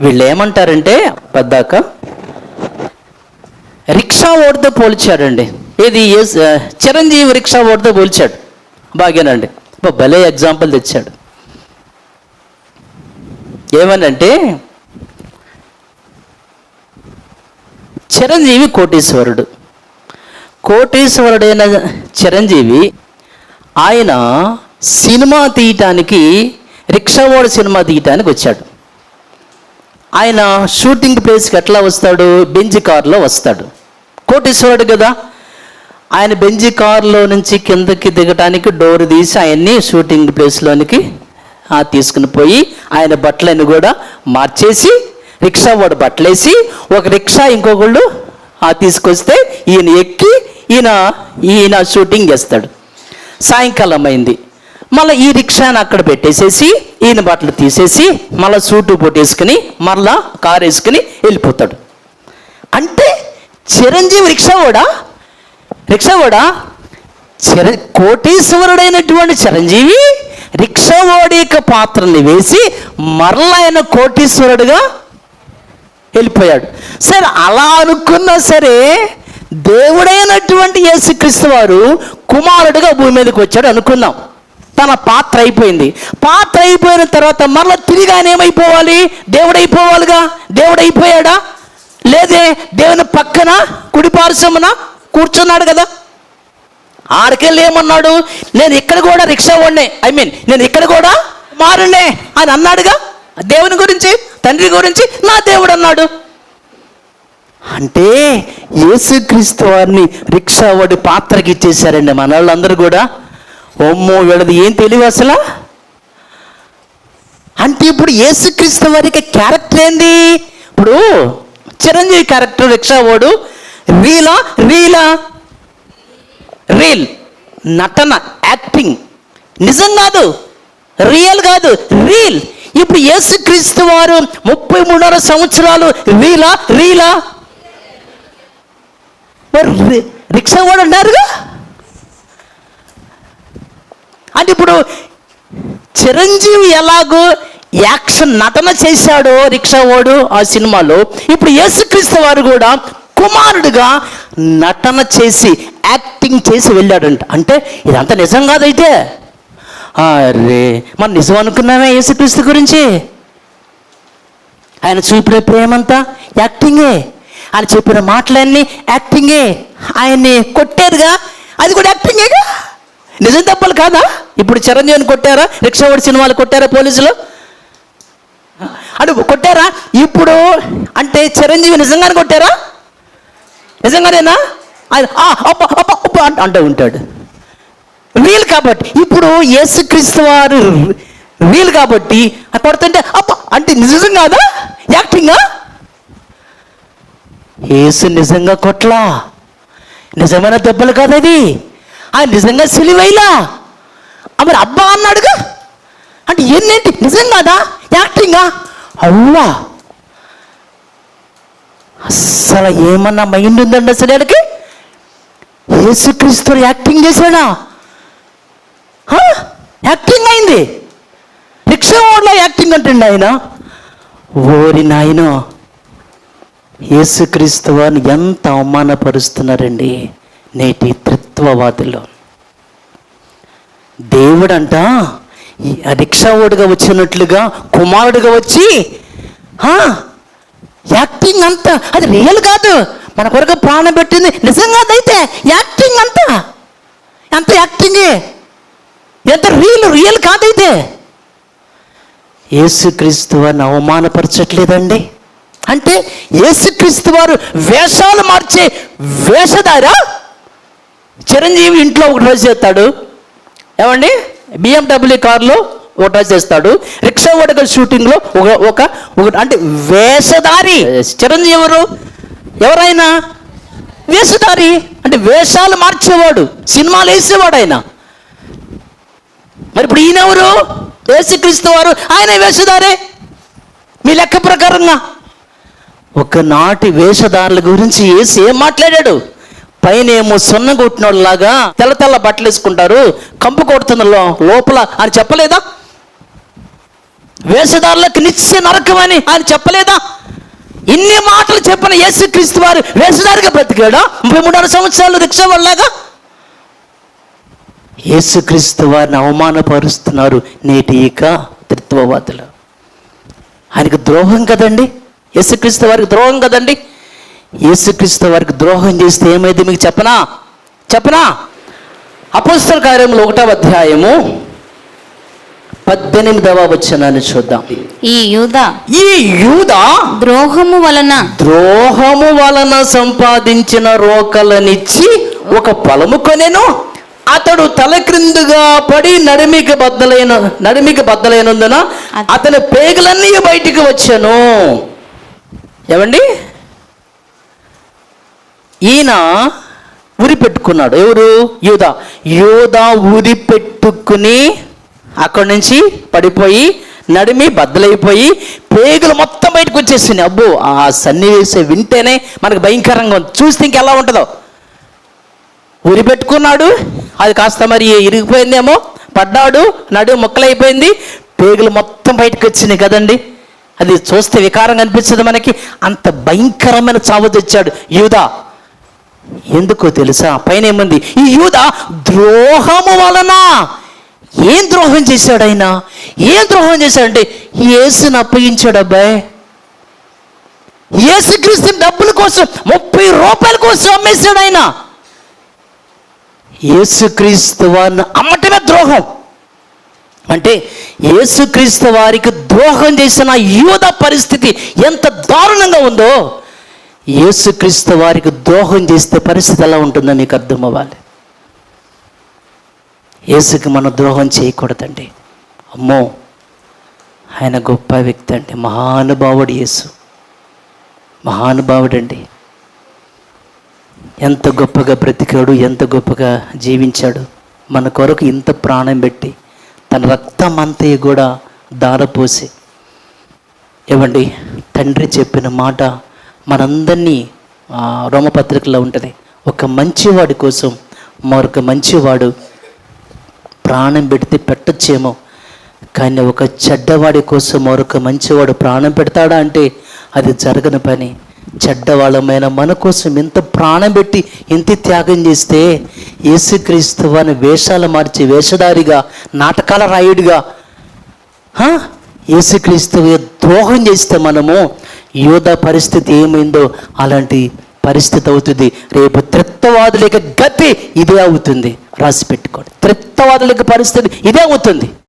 వీళ్ళు ఏమంటారంటే పెద్దాక రిక్షా ఓడితో పోల్చాడండి. ఇది చిరంజీవి రిక్షా ఓడితో పోల్చాడు. బాగేనండి. భలే ఎగ్జాంపుల్ తెచ్చాడు. ఏమనంటే చిరంజీవి కోటీశ్వరుడు. కోటీశ్వరుడైన చిరంజీవి ఆయన సినిమా తీయటానికి రిక్షా ఓడ సినిమా తీయటానికి వచ్చాడు. ఆయన షూటింగ్ ప్లేస్కి ఎట్లా వస్తాడు? బెంజి కారులో వస్తాడు. కోటీశ్వరుడు కదా. ఆయన బెంజి కారులో నుంచి కిందకి దిగటానికి డోర్ తీసి ఆయన్ని షూటింగ్ ప్లేస్లోనికి ఆ, తీసుకుని పోయి ఆయన బట్టలను కూడా మార్చేసి రిక్షా వాడు బట్టలేసి ఒక రిక్షా ఇంకొకళ్ళు ఆ తీసుకొస్తే ఈయన ఎక్కి ఈయన ఈయన షూటింగ్ చేస్తాడు. సాయంకాలం అయింది. మళ్ళీ ఈ రిక్షాని అక్కడ పెట్టేసేసి ఈయన బట్టలు తీసేసి మళ్ళీ సూటు పొట్టేసుకుని మళ్ళా కారు వేసుకుని వెళ్ళిపోతాడు. అంటే చిరంజీవి రిక్షా కూడా రిక్షా కూడా చిర కోటీశ్వరుడైనటువంటి చిరంజీవి రిక్షా ఓడిక పాత్రని వేసి మరల ఆయన కోటీశ్వరుడుగా వెళ్ళిపోయాడు. సరే అలా అనుకున్నా సరే దేవుడైనటువంటి యేసుక్రీస్తు వారు కుమారుడుగా భూమి మీదకి వచ్చాడు అనుకున్నాం తన పాత్ర అయిపోయింది. పాత్ర అయిపోయిన తర్వాత మరలా తిరిగి ఆయన ఏమైపోవాలి? దేవుడైపోవాలిగా? దేవుడైపోయాడా? లేదే దేవుని పక్కన కుడిపార్శ్వమున కూర్చున్నాడు కదా. ఆడికెళ్ళి ఏమన్నాడు? నేను ఇక్కడ కూడా రిక్షా వాడినే ఐ మీన్ నేను ఇక్కడ కూడా మారునే అని అన్నాడుగా. దేవుని గురించి తండ్రి గురించి నా దేవుడు అన్నాడు. అంటే యేసుక్రీస్తు వారిని రిక్షా వాడి పాత్రకి ఇచ్చేసారండి మన వాళ్ళందరూ కూడా. ఒమ్మో వీళ్ళది ఏం తెలివి అసలు? అంటే ఇప్పుడు యేసుక్రీస్తు వారికి క్యారెక్టర్ ఏంది? ఇప్పుడు చిరంజీవి క్యారెక్టర్ రిక్షా ఓడు రీలా రీలా రీల్ నటన యాక్టింగ్ నిజం కాదు. రియల్ కాదు. రీల్ ఇప్పుడు యేసుక్రీస్తు వారు ముప్పై మూడున్నర సంవత్సరాలు రీలా రీలా మరి రిక్షా కూడా అన్నారుగా అంటే ఇప్పుడు చిరంజీవి ఎలాగో యాక్షన్ నటన చేశాడో రిక్షా ఓడు ఆ సినిమాలో ఇప్పుడు యేసుక్రీస్తు వారు కూడా కుమారుడుగా నటన చేసి యాక్టింగ్ చేసి వెళ్ళాడంట. అంటే ఇదంతా నిజం కాదైతే? అరే మనం నిజం అనుకున్నామే యేసుక్రీస్తు గురించి? ఆయన చూపిన ప్రేమంతా యాక్టింగే. ఆయన చెప్పిన మాటలన్నీ యాక్టింగే. ఆయన్ని కొట్టారుగా. అది కూడా యాక్టింగేగా? నిజం తప్పలు కాదా? ఇప్పుడు చిరంజీవిని కొట్టారా? రిక్షావాడి సినిమాలు కొట్టారా పోలీసులు? అంటే కొట్టారా? ఇప్పుడు అంటే చిరంజీవి నిజంగానే కొట్టారా? నిజంగానేనా? ఆయన "ఆ, అంటూ ఉంటాడు. రీల్ కాబట్టి ఇప్పుడు యేసుక్రీస్తు వారు రీల్ కాబట్టి కొడుతుంటే అప్ప అంటే నిజం కాదా? యాక్టింగా? యేసు నిజంగా కొట్లా? నిజమైన దెబ్బలు కాదది. ఆయన నిజంగా సిలివైలా? మరి అబ్బా అన్నాడుగా? అంటే ఏంటంటే నిజంగాదా యాక్టింగా? అవ్వా అస్సలు ఏమన్నా మైండ్ ఉందండి అసలు ఆడికి యేసుక్రీస్తు యాక్టింగ్ చేశాడా? యాక్టింగ్ అయింది. రిక్షా యాక్టింగ్ అంటుండే ఆయన. ఓరి నాయన యేసుక్రీస్తు వారిని ఎంత అవమానపరుస్తున్నారండి. నేటి త్రిత్వవాదులు దేవుడంట రిక్షావాడుగా వచ్చినట్లుగా కుమారుడుగా వచ్చి యాక్టింగ్ అంతా అది రియల్ కాదు. మన కొరకు ప్రాణం పెట్టింది. నిజంగా అదైతే యాక్టింగ్ అంతా. ఎంత యాక్టింగే? ఎంత రియల్ రియల్ కాదైతే? యేసుక్రీస్తు వారిని అవమానపరచట్లేదండి. అంటే యేసుక్రీస్తు వారు వేషాలు మార్చే వేషధారా? చిరంజీవి ఇంట్లో ఒక డ్రెస్ చేస్తాడు. ఏమండి? బిఎండబ్ల్యూ కార్లో ఒక డ్రెస్ చేస్తాడు. రిక్షా ఓడగల షూటింగ్లో ఒక ఒక ఒక అంటే వేషధారి. చిరంజీవి ఎవరు? ఎవరైనా? వేషధారి. అంటే వేషాలు మార్చేవాడు. సినిమాలు వేసేవాడు ఆయన. మరి ఇప్పుడు ఈయనెవరు యేసుక్రీస్తు వారు. ఆయన వేషధారే. మీ లెక్క ప్రకారంగా. ఒకనాటి వేషధారుల గురించి ఏసు ఏం మాట్లాడాడు? పైన ఏమో సున్న కొట్టినోళ్ళలాగా తెల్ల తెల్ల బట్టలు వేసుకుంటారు కంపు కొడుతున్న లోపల అని చెప్పలేదా? వేషధారులకు నిత్య నరకమని ఆయన చెప్పలేదా? ఇన్ని మాటలు చెప్పిన యేసుక్రీస్తు వారు వేషధారిగా బ్రతికాడా? ముప్పై మూడున్నర సంవత్సరాలు రిక్షా వాళ్ళగా యేసుక్రీస్తు వారిని అవమానపరుస్తున్నారు నేటి ఇక త్రిత్వవాదులు. ఆయనకు ద్రోహం కదండి? యేసుక్రీస్తు వారికి ద్రోహం కదండి? యేసుక్రీస్తు వారికి ద్రోహం చేస్తే ఏమైంది మీకు చెప్పనా? చెప్పనా? అపోస్తల కార్యములు ఒకటవ అధ్యాయము పద్దెనిమిదవ వచనాన్ని చూద్దాం. ఈ యూద ఈ యూద ద్రోహము వలన ద్రోహము వలన సంపాదించిన రోకలనిచ్చి ఒక పొలము కొనెను. అతడు తల క్రిందుగా పడి నడిమికి బద్దలైన నడిమికి బద్దలైనందున అతని పేగులన్నీ బయటికి వచ్చాను. ఏమండి? ఈయన ఉరి పెట్టుకున్నాడు ఎవరు? యూద. యూద ఉరి పెట్టుకుని అక్కడి నుంచి పడిపోయి నడిమి బద్దలైపోయి పేగులు మొత్తం బయటకు వచ్చేసింది అబ్బో ఆ సన్నివేశం వింటేనే మనకు భయంకరంగా ఉంది. చూస్తే ఇంకెలా ఉంటుందో. ఉరి పెట్టుకున్నాడు అది కాస్త మరి ఇరిగిపోయిందేమో. పడ్డాడు. నడు మొక్కలైపోయింది. పేగులు మొత్తం బయటకు వచ్చినాయి కదండి. అది చూస్తే వికారంగా అనిపిస్తుంది మనకి. అంత భయంకరమైన చావు తెచ్చాడు యూదా. ఎందుకో తెలుసా? పైన ఏముంది? ఈ యూద ద్రోహము వలన ఏం ద్రోహం చేశాడు ఆయన? ఏం ద్రోహం చేశాడంటే యేసుని అప్పగించాడు అబ్బాయి ఏసుక్రీస్తు డబ్బుల కోసం ముప్పై రూపాయల కోసం అమ్మేశాడు ఆయన. ఏసుక్రీస్తు వారిని అమ్మటమే ద్రోహం. అంటే ఏసుక్రీస్తు వారికి ద్రోహం చేసిన యూద పరిస్థితి ఎంత దారుణంగా ఉందో యేసుక్రీస్తు వారికి ద్రోహం చేస్తే పరిస్థితి ఎలా ఉంటుందో మీకు అర్థం అవ్వాలి. యేసుకి మనం ద్రోహం చేయకూడదండి. అమ్మో ఆయన గొప్ప వ్యక్తి అండి మహానుభావుడు యేసు. మహానుభావుడండి. ఎంత గొప్పగా బ్రతికాడు ఎంత గొప్పగా జీవించాడు. మన కొరకు ఇంత ప్రాణం పెట్టి తన రక్తం అంతయ్య కూడా దారపోసి. ఏమండి తండ్రి చెప్పిన మాట మనందరినీ రోమపత్రికలో ఉంటుంది. ఒక మంచివాడి కోసం మరొక మంచివాడు ప్రాణం పెడితే పెట్టచ్చేమో. కానీ ఒక చెడ్డవాడి కోసం మరొక మంచివాడు ప్రాణం పెడతాడా అంటే అది జరగని పని. చెడ్డవాళ్ళమైన మన కోసం ఇంత ప్రాణం పెట్టి ఇంత త్యాగం చేస్తే యేసుక్రీస్తు వారిని వేషాలు మార్చి వేషధారిగా నాటకాల రాయుడిగా యేసుక్రీస్తు ద్రోహం చేస్తే మనము యోధ పరిస్థితి ఏమైందో అలాంటి పరిస్థితి అవుతుంది. రేపు త్రిత్వవాదులకి గతి ఇదే అవుతుంది. రాసి పెట్టుకోండి. త్రిత్వవాదులకి పరిస్థితి ఇదే అవుతుంది.